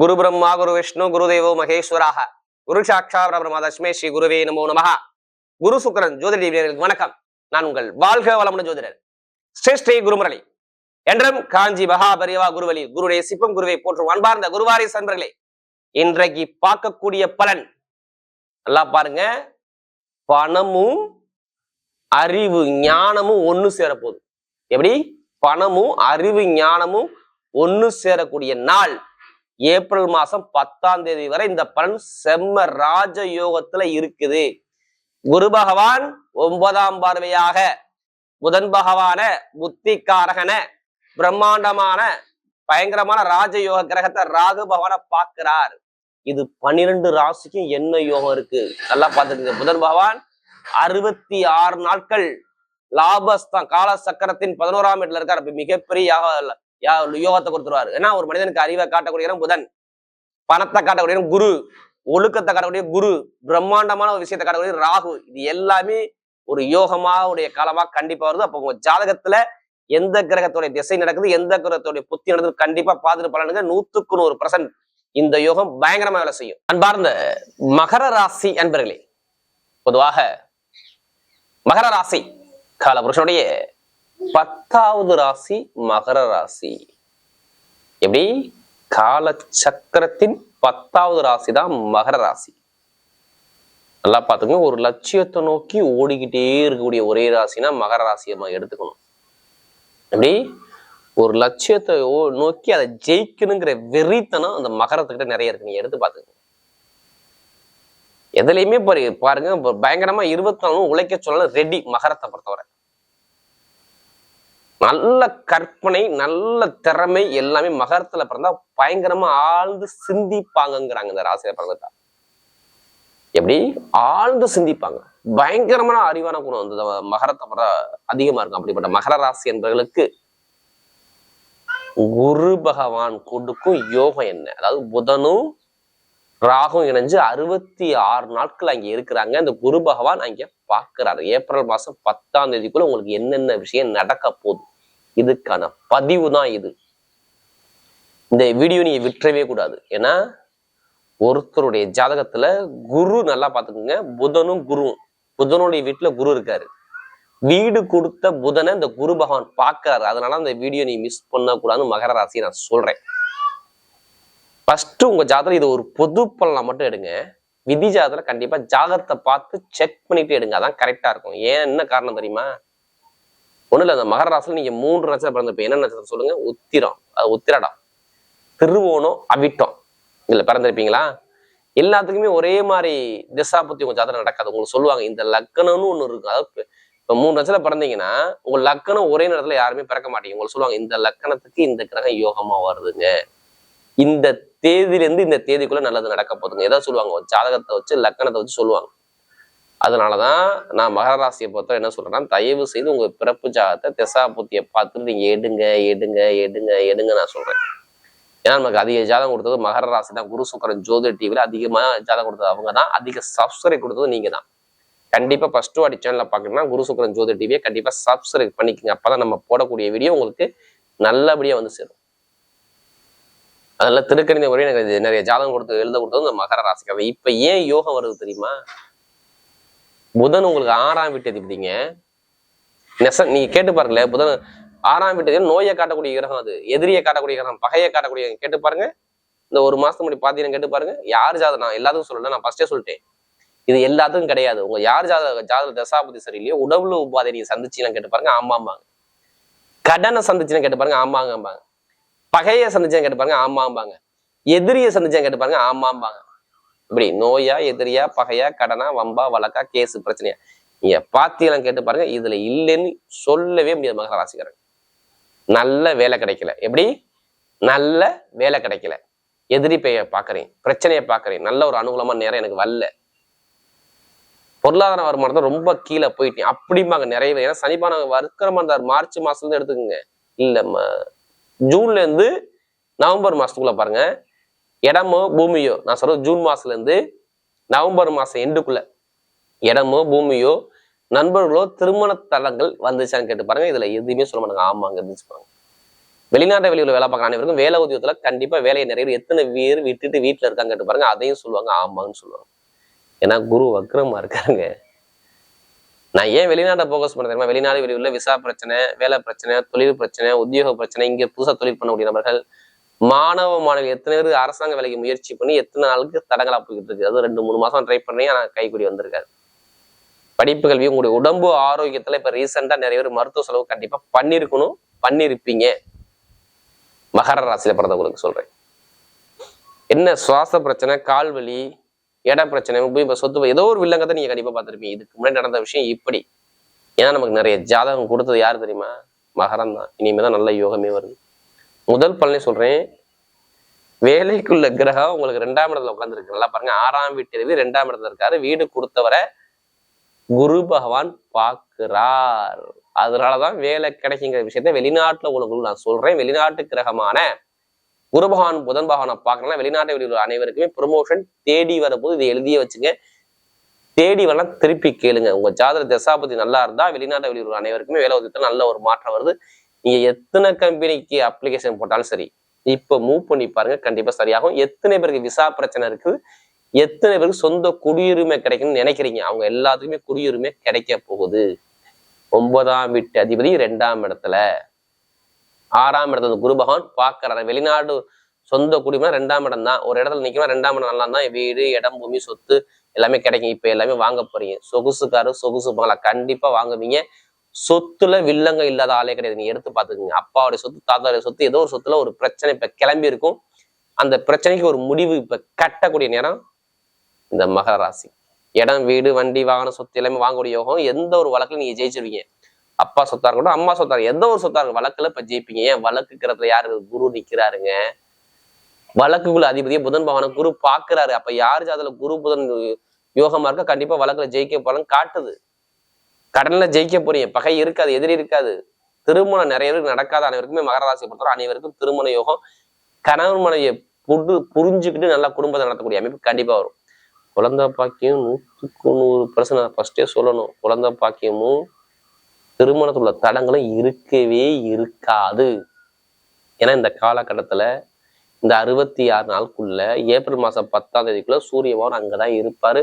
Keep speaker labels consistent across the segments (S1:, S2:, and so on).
S1: குரு பிரம்மா குரு விஷ்ணு குரு தேவோ மகேஸ்வராக. குரு சாட்சா பிரம்மா தஸ்மே ஸ்ரீ குருவே நமோ நமஹ. குரு சுக்கரன் ஜோதிட டிவியர்களுக்கு வணக்கம். நான் உங்கள் வாழ்க வளமுடன் ஜோதிடர் ஸ்ரீ ஸ்ரீ குருமுரளி. என்றும் காஞ்சி மகாபரிவா குருவலி குருடைய சிப்பம் குருவை போற்றும் அன்பார்ந்த குருவாரி சன்பர்களே இன்றைக்கு பார்க்கக்கூடிய பலன். நல்லா பாருங்க. பணமும் அறிவு ஞானமும் ஒண்ணு சேரப்போகுது. எப்படி? பணமும் அறிவு ஞானமும் ஒன்று சேரக்கூடிய நாள். ஏப்ரல் மாசம் பத்தாம் தேதி வரை இந்த பலன் செம்ம ராஜ யோகத்துல இருக்குது. குரு பகவான் ஒன்பதாம் பார்வையாக புதன் பகவான புத்திகாரகன பிரம்மாண்டமான பயங்கரமான ராஜயோக கிரகத்தை ராகு பகவான பார்க்கிறார். இது பன்னிரெண்டு ராசிக்கும் என்ன யோகம் இருக்கு? நல்லா பார்த்துருங்க புதன் பகவான் அறுபத்தி ஆறு நாட்கள் லாபஸ்தான். கால சக்கரத்தின் பதினோராம் இடத்துல இருக்கார். அப்ப மிகப்பெரிய யாக- யா- யோகத்தை கொடுத்துருவாரு. ஏன்னா ஒரு மனிதனுக்கு அறிவை காட்டக்கூடிய புதன். பணத்தை காட்டக்கூடிய குரு. ஒழுக்கத்தை காட்டக்கூடிய குரு. பிரம்மாண்டமான ஒரு விஷயத்தை காட்டக்கூடிய ராகு. இது எல்லாமே ஒரு யோகமா உடைய காலமா கண்டிப்பா வருது. அப்போ உங்க ஜாதகத்துல எந்த கிரகத்துடைய திசை நடக்குது எந்த கிரகத்துடைய புத்தி நடக்குது கண்டிப்பா பார்த்துட்டு பலனுங்க. நூத்துக்கு நூறு பர்சன்ட் இந்த யோகம் பயங்கரமா வேலை செய்யும். அன்பார்ந்த மகர ராசி அன்பர்களே பொதுவாக மகர ராசி காலபுருஷனுடைய பத்தாவது ராசி மகர ராசி. எப்படி? கால சக்கரத்தின் பத்தாவது ராசி தான் மகர ராசி. நல்லா பார்த்துக்கணும் ஒரு லட்சியத்தை நோக்கி ஓடிக்கிட்டே இருக்கக்கூடிய ஒரே ராசினா மகர ராசியை நம்ம எடுத்துக்கணும். எப்படி? ஒரு லட்சியத்தை நோக்கி அதை ஜெயிக்கணுங்கிற வெறித்தனம் அந்த மகரத்துக்கிட்ட நிறைய இருக்கு. நீங்க எடுத்து பார்த்துங்க எதுலையுமே பாருங்க பயங்கரமா இருபத்தி நாலு உழைக்க சொல்லலாம் ரெடி மகரத்தை பொறுத்தவரை. நல்ல கற்பனை நல்ல திறமை எல்லாமே மகரத்துல பிறந்தா பயங்கரமா ஆழ்ந்து சிந்திப்பாங்கங்கிறாங்க இந்த ராசியில பிறந்துட்டா எப்படி? ஆழ்ந்து சிந்திப்பாங்க. பயங்கரமான அறிவான குணம் வந்து மகரத்தை பிற அதிகமா இருக்கும். அப்படிப்பட்ட மகர ராசி என்பவர்களுக்கு குரு பகவான் கொடுக்கும் யோகம் என்ன? அதாவது புதனும் ராகும் இணைஞ்சு அறுபத்தி ஆறு நாட்கள் அங்க இருக்கிறாங்க. இந்த குரு பகவான் அங்க பாக்குறாரு ஏப்ரல் மாசம் பத்தாம் தேதிக்குள்ள உங்களுக்கு என்னென்ன விஷயம் நடக்க போகுது? இதுக்கான பதிவு தான் இது. இந்த வீடியோ நீங்க விட்டுறவே கூடாது. ஏன்னா ஒருத்தருடைய ஜாதகத்துல குரு நல்லா பாத்துக்கோங்க புதனும் குருவும். புதனுடைய வீட்டுல குரு இருக்காரு. வீடு கொடுத்த புதனை இந்த குரு பகவான் பார்க்கறாரு. அதனால அந்த வீடியோ நீ மிஸ் பண்ணக்கூடாதுன்னு மகர ராசியை நான் சொல்றேன். ஃபர்ஸ்ட் உங்க ஜாதகம் இது ஒரு பொது பலனை மட்டும் எடுங்க. விதி ஜாதகத்துல கண்டிப்பா ஜாதகத்தை பார்த்து செக் பண்ணிட்டு எடுங்க. அதான் கரெக்டா இருக்கும். ஏன் என்ன காரணம் தெரியுமா? ஒண்ணு இல்ல அந்த மகர ராசியில நீங்க மூன்று நட்சத்திரம் பிறந்திருப்பீங்க. என்ன நட்சத்திரம் சொல்லுங்க? உத்திரம். அது உத்திரடம். திருவோணம் அவிட்டம். இதுல பிறந்திருப்பீங்களா? எல்லாத்துக்குமே ஒரே மாதிரி திசா பத்தி உங்க ஜாதகம் நடக்காது. உங்களுக்கு சொல்லுவாங்க இந்த லக்கணம்னு ஒண்ணு இருக்கும். அதாவது இப்போ மூணு நட்சத்திரம் பிறந்தீங்கன்னா உங்க லக்கணம் ஒரே நேரத்துல யாருமே பிறக்க மாட்டீங்க. உங்களுக்கு சொல்லுவாங்க இந்த லக்கணத்துக்கு இந்த கிரகம் யோகமா வருதுங்க. இந்த தேதியில இருந்து இந்த தேதிக்குள்ள நல்லது நடக்க போகுதுங்க. ஏதாவது சொல்லுவாங்க ஜாதகத்தை வச்சு லக்கணத்தை வச்சு சொல்லுவாங்க. அதனாலதான் நான் மகர ராசியை பொறுத்த என்ன சொல்றேன்னா தயவு செய்து உங்க பிறப்பு ஜாகத்தை திசா புத்தியை பார்த்துட்டு நீங்க எடுங்க எடுங்க எடுங்க எடுங்க நான் சொல்றேன். ஏன்னா நமக்கு அதிக ஜாதகம் கொடுத்தது மகர ராசி தான். குரு சுக்கரன் ஜோதி டிவில அதிகமா ஜாதகம் கொடுத்தது அவங்க தான். அதிக சப்ஸ்கிரைப் கொடுத்தது நீங்க தான். கண்டிப்பா ஃபஸ்ட்டு அடி சேனலில் பாக்கணும்னா குரு சுக்கரன் ஜோதி டிவியை கண்டிப்பா சப்ஸ்கிரைப் பண்ணிக்கோங்க. அப்பதான் நம்ம போடக்கூடிய வீடியோ உங்களுக்கு நல்லபடியா வந்து சேரும். அதனால திருக்கணித முறை எனக்கு நிறைய ஜாதகம் கொடுத்து எழுத கொடுத்தது இந்த மகர ராசிக்காக இப்ப ஏன் யோகம் வருது தெரியுமா? புதன் உங்களுக்கு ஆறாம் வீட்டு அதிபதிங்க. நெசம் நீங்க கேட்டு பாருங்களேன் புதன் ஆறாம் வீட்டு நோயை காட்டக்கூடிய கிரகம் அது எதிரியை காட்டக்கூடிய கிரகம் பகையை காட்டக்கூடிய கேட்டு பாருங்க. இந்த ஒரு மாசத்துக்கு முன்னாடி பாத்தீங்கன்னா கேட்டு பாருங்க. யார் ஜாதகம்? நான் எல்லாத்துக்கும் சொல்லல நான் ஃபர்ஸ்டே சொல்லிட்டேன். இது எல்லாத்துக்கும் கிடையாது. உங்க யார் ஜாதக ஜாதக தசாபதி சரியில்லையோ உடவுல உபாதை நீங்க சந்திச்சீங்கன்னா கேட்டு பாருங்க ஆமாம்பாங்க. கடனை சந்திச்சுன்னு கேட்டு பாருங்க ஆமாங்கம்பாங்க. பகையை சந்திச்சா கேட்டு பாருங்க ஆமாம்பாங்க. எதிரியை சந்திச்சா கேட்டு பாருங்க ஆமாம்பாங்க. இப்படி நோயா எதிரியா பகையா கடனா வம்பா வழக்கா கேஸ் பிரச்சனையா? நீங்க பாத்தியெல்லாம் கேட்டு பாருங்க. இதுல இல்லைன்னு சொல்லவே முடியாது மகர ராசிக்காரன் நல்ல வேலை கிடைக்கல. எப்படி? நல்ல வேலை கிடைக்கல. எதிரி பெய பாக்குறேன் பிரச்சனையை பாக்குறேன் நல்ல ஒரு அனுகூலமா நேரம் எனக்கு வரல. பொருளாதார வருமானத்தை ரொம்ப கீழே போயிட்டேன் அப்படிம்பாங்க நிறைய பேர். ஏன்னா சனிபான வர்க்கரமா இருந்தார். மார்ச் மாசத்துல இருந்து எடுத்துக்கோங்க. இல்ல ம- ஜூன்ல இருந்து நவம்பர் மாசத்துக்குள்ள பாருங்க. இடமோ பூமியோ நான் சொல்றது ஜூன் மாசத்துல இருந்து நவம்பர் மாசம் எண்டுக்குள்ள இடமோ பூமியோ நண்பர்களோ திருமண தலங்கள் வந்துச்சான்னு கேட்டு பாருங்க. இதுல எதுவுமே சொல்ல மாட்டாங்க. ஆமாங்க இருந்துச்சு வெளிநாட்டு வெளியில வேலை பார்க்குற அனைவருக்கும் வேலை உத்தியோகத்துல கண்டிப்பா வேலையை நிறைய எத்தனை பேர் விட்டுட்டு வீட்டுல இருக்காங்க கேட்டு பாருங்க. அதையும் சொல்லுவாங்க. ஆமான்னு சொல்லுவாங்க. ஏன்னா குரு வக்ரமா இருக்காங்க நான் ஏன் வெளிநாட்டை ஃபோக்கஸ் பண்ண தெரியுமா? வெளிநாடு வெளியூர்ல விசா பிரச்சனை வேலை பிரச்சனை தொழில் பிரச்சனை உத்தியோக பிரச்சனை இங்க புதுசா தொழில் பண்ணக்கூடிய நபர்கள் மாணவ மாணவி எத்தனை பேர் அரசாங்க வேலைக்கு முயற்சி பண்ணி எத்தனை நாளுக்கு தடங்களா போய்கிட்டு இருக்கு? அதுவும் ரெண்டு மூணு மாசம் ட்ரை பண்ணி ஆனா கைக்குடி வந்திருக்காரு. படிப்பு கல்வி உங்களுடைய உடம்பு ஆரோக்கியத்துல இப்ப ரீசெண்டா நிறைய பேர் மருத்துவ செலவு கண்டிப்பா பண்ணிருக்கணும் பண்ணிருப்பீங்க. மகர ராசியில பிறந்தவங்களுக்கு சொல்றேன். என்ன சுவாச பிரச்சனை கால் வலி இட பிரச்சனை இப்ப சொத்து ஏதோ ஒரு வில்லங்கத்தை நீங்க கண்டிப்பா பார்த்திருப்பீங்க. இதுக்கு முன்னாடி நடந்த விஷயம் இப்படி. ஏன்னா நமக்கு நிறைய ஜாதகம் கொடுத்தது யாரு தெரியுமா? மகரம் தான் இனிமே தான் நல்ல யோகமே வருது. முதல் பலனை சொல்றேன். வேலைக்குள்ள கிரகம் உங்களுக்கு ரெண்டாம் இடத்துல உட்காந்துருக்கு நல்லா பாருங்க. ஆறாம் வீட்டு ரெண்டாம் இடத்துல இருக்காரு. வீடு கொடுத்தவரை குரு பகவான் பார்க்கிறார். அதனாலதான் வேலை கிடைக்குங்கிற விஷயத்த வெளிநாட்டுல உங்களுக்கு நான் சொல்றேன். வெளிநாட்டு கிரகமான குரு பகவான் புதன் பகவானை பார்க்கறதுனால வெளிநாட்டு வெளியூர் அனைவருக்குமே ப்ரொமோஷன் தேடி வரும்போது இதை எழுதியே வச்சுங்க. தேடி வரலாம் திருப்பி கேளுங்க. உங்க ஜாதக தசாபதி நல்லா இருந்தா வெளிநாட்டு வெளியூர் அனைவருக்குமே வேலை உதவித்துல நல்ல ஒரு மாற்றம் வருது. நீங்க எத்தனை கம்பெனிக்கு அப்ளிகேஷன் போட்டாலும் சரி இப்போ மூவ் பண்ணி பாருங்க கண்டிப்பா சரியாகும். எத்தனை பேருக்கு விசா பிரச்சனை இருக்குது? எத்தனை பேருக்கு சொந்த குடியுரிமை கிடைக்கும்னு நினைக்கிறீங்க? அவங்க எல்லாத்துக்குமே குடியுரிமை கிடைக்க போகுது. ஒன்பதாம் வீட்டு அதிபதி ரெண்டாம் இடத்துல. ஆறாம் இடத்துல குரு பகவான் பார்க்கறாரு. வெளிநாடு சொந்த குடிமை ரெண்டாம் இடம் தான். ஒரு இடத்துல நிக்கணும் ரெண்டாம் இடம் நல்லா தான் வீடு இடம் பூமி சொத்து எல்லாமே கிடைக்கும். இப்ப எல்லாமே வாங்க போறீங்க. சொகுசுக்காரு சொகுசு பங்களா கண்டிப்பா வாங்குவீங்க. சொத்துல வில்லங்க இல்லாத ஆளே கிடையாது. நீங்க எடுத்து பாத்துக்கோங்க அப்பாவுடைய சொத்து தாத்தாவுடைய சொத்து ஏதோ ஒரு சொத்துல ஒரு பிரச்சனை இப்ப கிளம்பி இருக்கும். அந்த பிரச்சனைக்கு ஒரு முடிவு இப்ப கட்டக்கூடிய நேரம் இந்த மகர ராசி. இடம் வீடு வண்டி வாகனம் சொத்து எல்லாமே வாங்கக்கூடிய யோகம். எந்த ஒரு வழக்குல நீங்க ஜெயிச்சிருவீங்க. அப்பா சொத்தா இருக்கட்டும் அம்மா சொத்தா எந்த ஒரு சொத்தா இருக்கும் வழக்குல இப்ப ஜெயிப்பீங்க. ஏன்? வழக்குக்கிறதுல யாரு குரு நிக்கிறாருங்க? வழக்குக்குள்ள அதிபதியை புதன் பகவான குரு பாக்குறாரு அப்ப யாரு அதுல குரு புதன் யோகமா இருக்க கண்டிப்பா வழக்குல ஜெயிக்க போலன்னு காட்டுது. கடன்ல ஜெயிக்க போறீங்க. பகை இருக்காது எதிரி இருக்காது. திருமணம் நிறைய பேருக்கு நடக்காத. அனைவருக்குமே மகராசியை பொறுத்தவரை அனைவருக்கும் திருமண யோகம். கணவன் மனைவியை புது புரிஞ்சுக்கிட்டு நல்லா குடும்பத்தை நடத்தக்கூடிய அமைப்பு கண்டிப்பா வரும். குழந்தை பாக்கியம் நூற்றுக்கு நூறு பர்சன்ட் ஃபர்ஸ்டே சொல்லணும். குழந்தை பாக்கியமும் திருமணத்துல உள்ள தடங்களும் இருக்கவே இருக்காது. ஏன்னா இந்த காலகட்டத்துல இந்த அறுபத்தி ஆறு நாளுக்குள்ள ஏப்ரல் மாசம் பத்தாம் தேதிக்குள்ள சூரிய பகவான் அங்கதான் இருப்பாரு.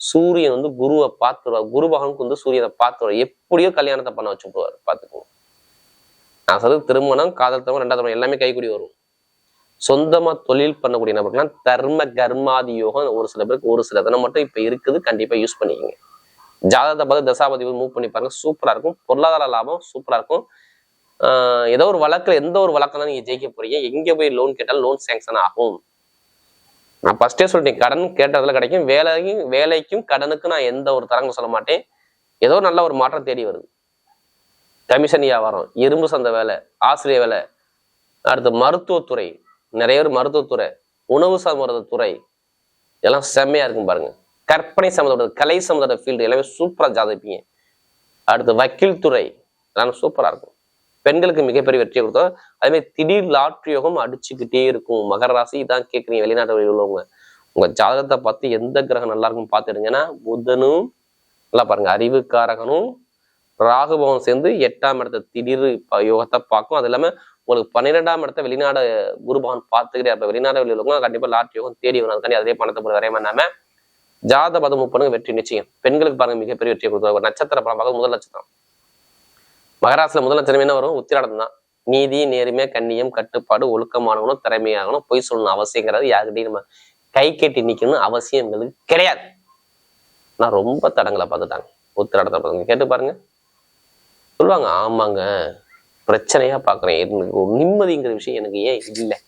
S1: சூரியன் வந்து குருவை பார்த்துருவார் குரு பகவானுக்கு வந்து சூரியனை பார்த்துருவார் எப்படியோ கல்யாணத்தை பண்ண வச்சு விடுவார் பார்த்துக்குவோம் நான் சொல்றது திருமணம் காதல் திருமணம் ரெண்டாவது திருமணம் எல்லாமே கைக்கூடி வரும். சொந்தமா தொழில் பண்ணக்கூடிய நபர்கள்லாம் தர்ம கர்மாதி யோகம் ஒரு சில பேருக்கு ஒரு சில தினம் மட்டும் இப்ப இருக்குது கண்டிப்பா யூஸ் பண்ணிக்கோங்க. ஜாதகத்தை பார்த்து தசாபதி மூவ் பண்ணி பாருங்க சூப்பரா இருக்கும். பொருளாதார லாபம் சூப்பரா இருக்கும். ஆஹ் ஏதோ ஒரு வழக்குல எந்த ஒரு வழக்கம் நீங்க ஜெயிக்க போறீங்க. எங்க போய் லோன் கேட்டாலும் லோன் சேங்ஷன் ஆகும். நான் ஃபர்ஸ்டே சொல்லிட்டேன் கடன் கேட்டதில் கிடைக்கும் வேலைக்கும் வேலைக்கும் கடனுக்கும் நான் எந்த ஒரு தரங்கும் சொல்ல மாட்டேன். ஏதோ நல்ல ஒரு மாற்றம் தேடி வருது. கமிஷன் வியாபாரம் இரும்பு சந்தை வேலை ஆசிரியர் வேலை அடுத்து மருத்துவத்துறை நிறைய பேர் மருத்துவத்துறை உணவு சம்மத துறை இதெல்லாம் செம்மையாக இருக்கும் பாருங்க. கற்பனை சம்மந்தப்பட்ட கலை சம்மந்தப்பட்ட ஃபீல்டு எல்லாமே சூப்பராக ஜாதிப்பீங்க அடுத்து வக்கீல் துறை இதெல்லாம் சூப்பராக இருக்கும். பெண்களுக்கு மிகப்பெரிய வெற்றியை கொடுத்தோம் அதே மாதிரி திடீர் லாட்ரி யோகம் அடிச்சுக்கிட்டே இருக்கும். மகர ராசி தான் கேட்குறீங்க வெளிநாட்டு உள்ளவங்க. உங்க ஜாதகத்தை பார்த்து எந்த கிரகம் நல்லா இருக்கும் பார்த்துடுங்கன்னா புதனும் நல்லா பாருங்க அறிவுக்காரகனும் ராகுபவன் சேர்ந்து எட்டாம் இடத்த திடீர் யோகத்தை பார்க்கும். அது இல்லாம உங்களுக்கு பன்னிரெண்டாம் இடத்த வெளிநாடு குருபவன் பார்த்துக்கிட்டே அப்போ வெளிநாடு வெளியில் உள்ளவங்க கண்டிப்பா லாட்ரி யோகம் தேடி வரும் அதுக்காண்டி அதே பணத்தை போய் வரைய பண்ணாம ஜாத பதம் முப்பனுங்க வெற்றி நிச்சயம். பெண்களுக்கு பாருங்க மிகப்பெரிய வெற்றியை கொடுத்தா ஒரு நட்சத்திர படம் பார்க்க முதல் நட்சத்திரம். மகராசில முதல்ல திறமை என்ன வரும்? உத்திராடம் தான். நீதி நேர்மை கண்ணியம் கட்டுப்பாடு ஒழுக்கமானவனும் திறமையாகணும் பொய் சொல்லணும் அவசியங்கிறது யாருக்கிட்டையும் நம்ம கை கட்டி நிக்கணும் அவசியம் எங்களுக்கு கிடையாது. நான் ரொம்ப தடங்களை பார்த்துட்டாங்க. உத்திராடத்தை பார்த்துங்க கேட்டு பாருங்க. சொல்லுவாங்க ஆமாங்க பிரச்சனையா பார்க்குறேன். எனக்கு நிம்மதிங்கிற விஷயம் எனக்கு ஏன் இல்லை?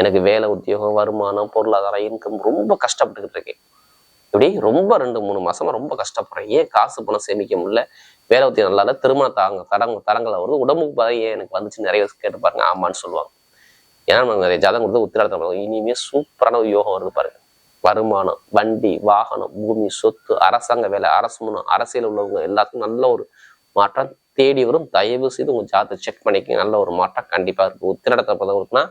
S1: எனக்கு வேலை உத்தியோகம் வருமானம் பொருளாதாரம் இன்கம் ரொம்ப கஷ்டப்பட்டுக்கிட்டு இருக்கேன். இப்படி ரொம்ப ரெண்டு மூணு மாசமா ரொம்ப கஷ்டப்படுறேன். ஏன் காசு பணம் சேமிக்க முடியல? வேலை ஒத்தி நல்லா இல்லை திருமண தாங்க தடங்க தடங்களை வருது. உடம்புக்கு பதவி ஏன் எனக்கு வந்துச்சு நிறைய கேட்டு பாருங்க. ஆமான்னு சொல்லுவாங்க. ஏன்னா நமக்கு நிறைய ஜாதகம் கொடுத்து உத்திராடத்தை இனிமே சூப்பரான ஒரு யோகம் வருது பாருங்க. வருமானம் வண்டி வாகனம் பூமி சொத்து அரசாங்க வேலை அரசு முன்னும் அரசியல் உள்ளவங்க எல்லாத்துக்கும் நல்ல ஒரு மாற்றம் தேடி வரும். தயவு செய்து உங்க ஜாதகத்தை செக் பண்ணிக்க நல்ல ஒரு மாற்றம் கண்டிப்பா இருக்கு. உத்திரடத்தை பொறுத்தவரைக்கும்னா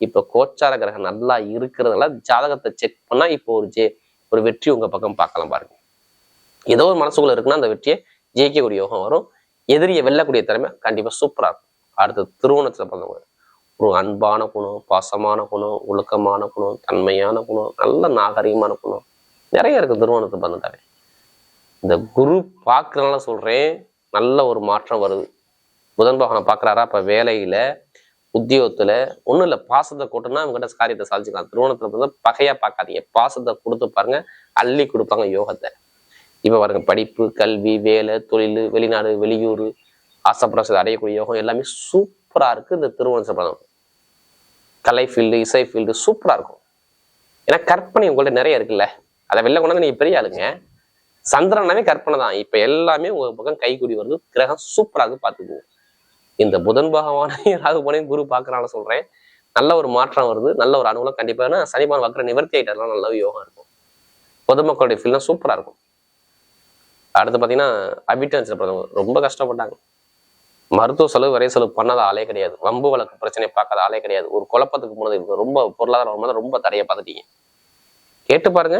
S1: இப்போ கோச்சார கிரகம் நல்லா இருக்கிறதுனால ஜாதகத்தை செக் பண்ணா இப்போ ஒரு ஜே ஒரு வெற்றி உங்க பக்கம் பார்க்கலாம் பாருங்க. ஏதோ ஒரு மனசுக்குள்ள இருக்குன்னா அந்த வெற்றியை ஜெயிக்கக்கூடிய யோகம் வரும். எதிரியை வெல்லக்கூடிய திறமை கண்டிப்பா சூப்பரா இருக்கும். அடுத்து திருவோணத்தில் பார்த்தவங்க ஒரு அன்பான குணம் பாசமான குணம் ஒழுக்கமான குணம் தன்மையான குணம் நல்ல நாகரிகமான குணம். நிறைய இருக்கு திருவோணத்தை பார்த்துட்டாவே இந்த குரு பார்க்கறனால சொல்றேன் நல்ல ஒரு மாற்றம் வருது. புதன் பகவானை பார்க்குறாரா? அப்ப வேலையில உத்தியோகத்துல ஒண்ணும் இல்ல பாசத்தை கூட்டினா அவங்ககிட்ட காரியத்தை சாதிச்சுக்கலாம். திருவோணத்தில் வந்து பகையாக பார்க்காதீங்க. பாசத்தை கொடுத்து பாருங்க அள்ளி கொடுப்பாங்க யோகத்தை. இப்ப பாருங்க படிப்பு கல்வி வேலை தொழில் வெளிநாடு வெளியூர் ஆசைப்படுற அடையக்கூடிய யோகம் எல்லாமே சூப்பரா இருக்கு இந்த திருவோண சபதம் கலை ஃபீல்டு இசை ஃபீல்டு சூப்பரா இருக்கும். ஏன்னா கற்பனை உங்கள்ட்ட நிறைய இருக்குல்ல. அதை வெளில கொண்டாந்து நீங்க பெரிய ஆளுங்க. சந்திரனாவே கற்பனை தான். இப்ப எல்லாமே உங்க பக்கம் கைக்குடி வருது கிரகம் சூப்பரா இருக்கு இந்த புதன் பகவானையும் ராகுபனையும் குரு பார்க்கறனால சொல்றேன். நல்ல ஒரு மாற்றம் வருது. நல்ல ஒரு அனுகூலம் கண்டிப்பா ஏன்னா சனிபான் வக்கர நிவர்த்தி ஆயிட்டாலாம் நல்ல யோகம் இருக்கும். பொதுமக்களுடைய ஃபீல்லாம் சூப்பரா இருக்கும். அடுத்து பாத்தீங்கன்னா அபிட்டன்ஸ்ல பிறந்தவங்க ரொம்ப கஷ்டப்பட்டாங்க. மருத்துவ செலவு வரைய செலவு பண்ணாத ஆளே கிடையாது. வம்பு வழக்கு பிரச்சனை பார்க்காத ஆளே கிடையாது. ஒரு குழப்பத்துக்கு போனது ரொம்ப பொருளாதாரம் ரொம்ப தடையை பார்த்துட்டீங்க. கேட்டு பாருங்க.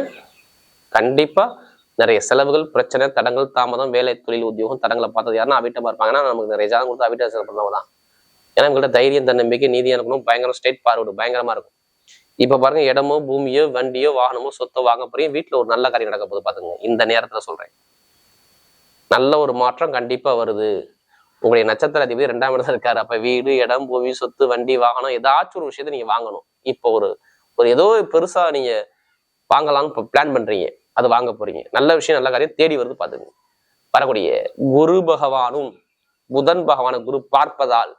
S1: கண்டிப்பா நிறைய செலவுகள் பிரச்சனை தடங்கள் தாமதம் வேலை தொழில் உத்தியோகம் தடங்களை பார்த்தது யாருன்னா அவிட்டமாக இருப்பாங்கன்னா நமக்கு நிறைய ஜாதகம் கொடுத்து அவிட்ட பண்ணவங்க தான். ஏன்னா உங்கள்கிட்ட தைரியம் தன்னம்பிக்கை நீதியாக இருக்கணும் பயங்கரம் ஸ்டேட் பார்வர்டு பயங்கரமாக இருக்கும். இப்ப பாருங்க இடமோ பூமியோ வண்டியோ வாகனமோ சொத்தோ வாங்க போறீங்க வீட்டில் ஒரு நல்ல காரியம் நடக்க போது பாத்துங்க இந்த நேரத்தில் சொல்றேன். நல்ல ஒரு மாற்றம் கண்டிப்பா வருது. உங்களுடைய நட்சத்திர அதிபதி ரெண்டாம் இடத்துல இருக்காரு. அப்ப வீடு இடம் பூமி சொத்து வண்டி வாகனம் ஏதாச்சும் ஒரு விஷயத்த நீங்க வாங்கணும். இப்போ ஒரு ஒரு ஏதோ பெருசா நீங்க வாங்கலாம்னு இப்போ பிளான் பண்றீங்க. அது வாங்க போறீங்க. நல்ல விஷயம் நல்ல காரியம் தேடி வருது பாத்துங்க வரக்கூடிய குரு பகவானும் புதன் பகவான குரு பார்ப்பதால்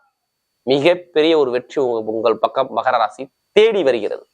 S1: மிகப்பெரிய ஒரு வெற்றி உங்க- உங்கள் பக்கம் மகர ராசி தேடி வருகிறது.